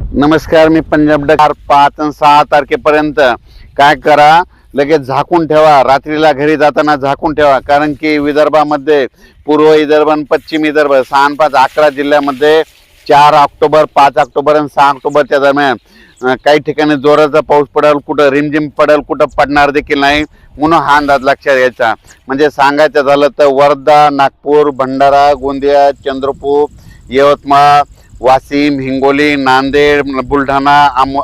नमस्कार मी पंजाब डकार पाच आणि सहा तारखेपर्यंत. काय करा लगेच झाकून ठेवा. रात्रीला घरी जाताना झाकून ठेवा. कारण की विदर्भामध्ये पूर्व विदर्भ आणि पश्चिम विदर्भ सहा पाच अकरा जिल्ह्यामध्ये चार ऑक्टोबर पाच ऑक्टोबर आणि सहा ऑक्टोबरच्या दरम्यान काही ठिकाणी जोराचा पाऊस पडेल कुठं रिमझिम पडेल कुठं पडणार देखील नाही म्हणून हा अंदाज लक्षात घ्यायचा. म्हणजे सांगायचं झालं तर वर्धा नागपूर भंडारा गोंदिया चंद्रपूर यवतमाळ वाशिम हिंगोली नांदेड बुलढाणा आम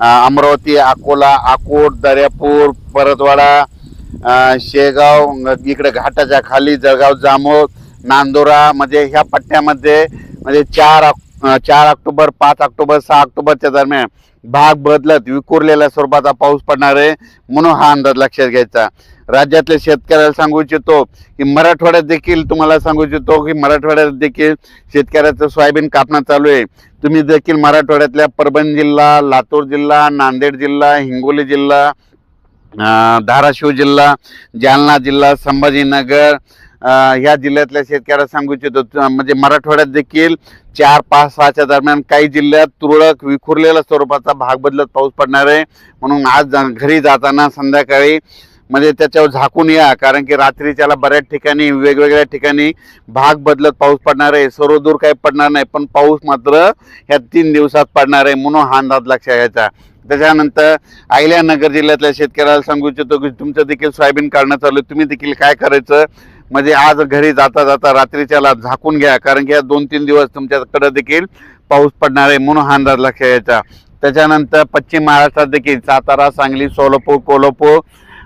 अमरावती अकोला अकोट दर्यापूर परतवाडा शेगाव इकडे घाटाच्या खाली जळगाव जामोद नांदोरा म्हणजे ह्या पट्ट्यामध्ये म्हणजे चार चार ऑक्टोबर पाच ऑक्टोबर सहा ऑक्टोबरच्या दरम्यान भाग बदलत विखुरलेल्या स्वरूपाचा पाऊस पडणार आहे म्हणून हा अंदाज लक्षात घ्यायचा. राज्यातल्या शेतकऱ्याला सांगू इच्छितो की मराठवाड्यात देखील तुम्हाला सांगू इच्छितो की मराठवाड्यात देखील शेतकऱ्याचं सोयाबीन कापणं चालू आहे. तुम्ही देखील मराठवाड्यातल्या परभणी जिल्हा लातूर जिल्हा नांदेड जिल्हा हिंगोली जिल्हा धाराशिव जिल्हा जालना जिल्हा संभाजीनगर ह्या जिल्ह्यातल्या शेतकऱ्याला सांगू इच्छितो. म्हणजे मराठवाड्यात देखील चार पाच सहाच्या दरम्यान काही जिल्ह्यात तुरळक विखुरलेल्या स्वरूपाचा भाग बदलत पाऊस पडणार आहे. म्हणून आज घरी जाताना संध्याकाळी म्हणजे त्याच्यावर झाकून या कारण की रात्रीच्याला बऱ्याच ठिकाणी वेगवेगळ्या ठिकाणी भाग बदलत पाऊस पडणार आहे. सर्व दूर काही पडणार नाही पण पाऊस मात्र ह्या तीन दिवसात पडणार आहे म्हणून हा अंदाज लक्षात घ्यायचा. त्याच्यानंतर अहिल्यानगर जिल्ह्यातल्या शेतकऱ्याला सांगू इच्छितो की तुमचं देखील सोयाबीन काढणं चालू आहे. तुम्ही देखील काय करायचं? म्हणजे आज घरी जाता जाता रात्रीच्याला झाकून घ्या कारण की या दोन तीन दिवस तुमच्याकडं देखील पाऊस पडणार आहे म्हणून हा अंदाज लक्षात घ्यायचा. त्याच्यानंतर पश्चिम महाराष्ट्रात देखील सातारा सांगली सोलापूर कोल्हापूर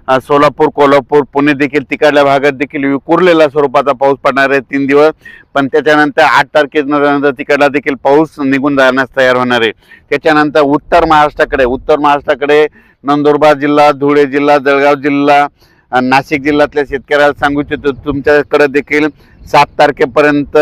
सोलापूर कोल्हापूर पुणे देखील तिकडल्या भागात देखील विखुरलेल्या स्वरूपाचा पाऊस पडणार आहे तीन दिवस. पण त्याच्यानंतर आठ तारखेनंतर तिकडला देखील पाऊस निघून जाण्यास तयार होणार आहे. त्याच्यानंतर उत्तर महाराष्ट्राकडे उत्तर महाराष्ट्राकडे नंदुरबार जिल्हा धुळे जिल्हा जळगाव जिल्हा नाशिक जिल्ह्यातल्या शेतकऱ्याला सांगू इच्छितो तुमच्याकडे देखील सात तारखेपर्यंत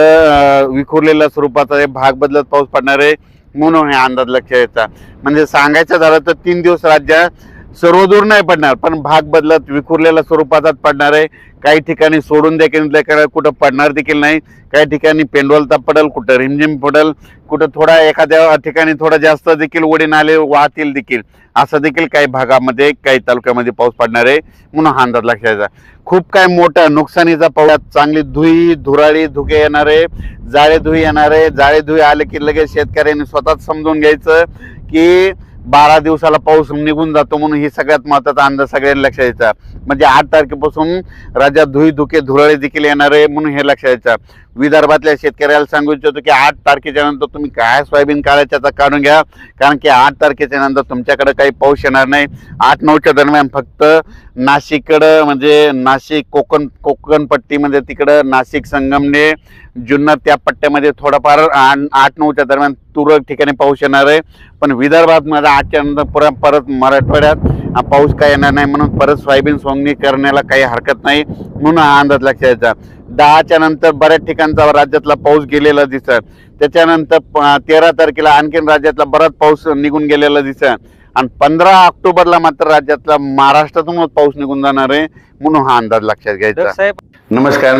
विखुरलेल्या स्वरूपाचा हे भाग बदलत पाऊस पडणार आहे. म्हणून हे अंदाज लक्षात यायचा म्हणजे सांगायचं झालं तर तीन दिवस राज्यात सर्वदूर नाही पडणार पण भाग बदलत विखुरलेल्या स्वरूपाचाच पडणार आहे. काही ठिकाणी सोडून देखील कुठं पडणार देखील नाही. काही ठिकाणी पेंडवलता पडेल कुठं रिमझिम पडल कुठं थोडा एखाद्या ठिकाणी थोडा जास्त देखील ओढी नाले वाहतील देखील. असं देखील काही भागामध्ये काही तालुक्यामध्ये पाऊस पडणार आहे म्हणून हा अंदाज लक्षात घ्यायचा खूप काय मोठा नुकसानीचा पाऊस चांगली धुई धुराळी धुके येणार आहे जाळे धुई येणार आहे. जाळे धुई आले की लगेच शेतकऱ्यांनी स्वतःच समजून घ्यायचं की बारा दिवसाला पाऊस निघून जातो म्हणून ही सगळ्यात महत्त्वाचा अंदाज सगळ्यांनी लक्षात द्यायचा म्हणजे आठ तारखेपासून राज्यात धुई धुके धुराळे देखील येणार आहे म्हणून हे लक्षात द्यायचं विदर्भातल्या शेतकऱ्याला सांगू इच्छितो की आठ तारखेच्या नंतर तुम्ही काय सोयाबीन काढायच्या काढून घ्या. कारण की आठ तारखेच्या नंतर तुमच्याकडे काही पाऊस येणार नाही. आठ नऊच्या दरम्यान फक्त नाशिककडं म्हणजे नाशिक कोकण कोकणपट्टीमध्ये तिकडं नाशिक संगमने जुन्नर त्या पट्ट्यामध्ये थोडाफार आठ नऊच्या दरम्यान तुरळक ठिकाणी पाऊस येणार आहे. पण विदर्भात माझा आठच्या नंतर परत परत मराठवाड्यात पाऊस काय येणार नाही. म्हणून परत सोयाबीन सोंगणी करण्याला काही हरकत नाही. म्हणून हा अंदाज लक्षात यायचा दहाच्या नंतर बऱ्याच ठिकाणचा राज्यातला पाऊस गेलेला दिसत. त्याच्यानंतर तेरा तारखेला आणखीन राज्यातला बराच पाऊस निघून गेलेला दिसत. आणि पंधरा ऑक्टोबरला मात्र राज्यातला महाराष्ट्रातूनच पाऊस निघून जाणार आहे म्हणून हा अंदाज लक्षात घ्यायचा. साहेब. नमस्कार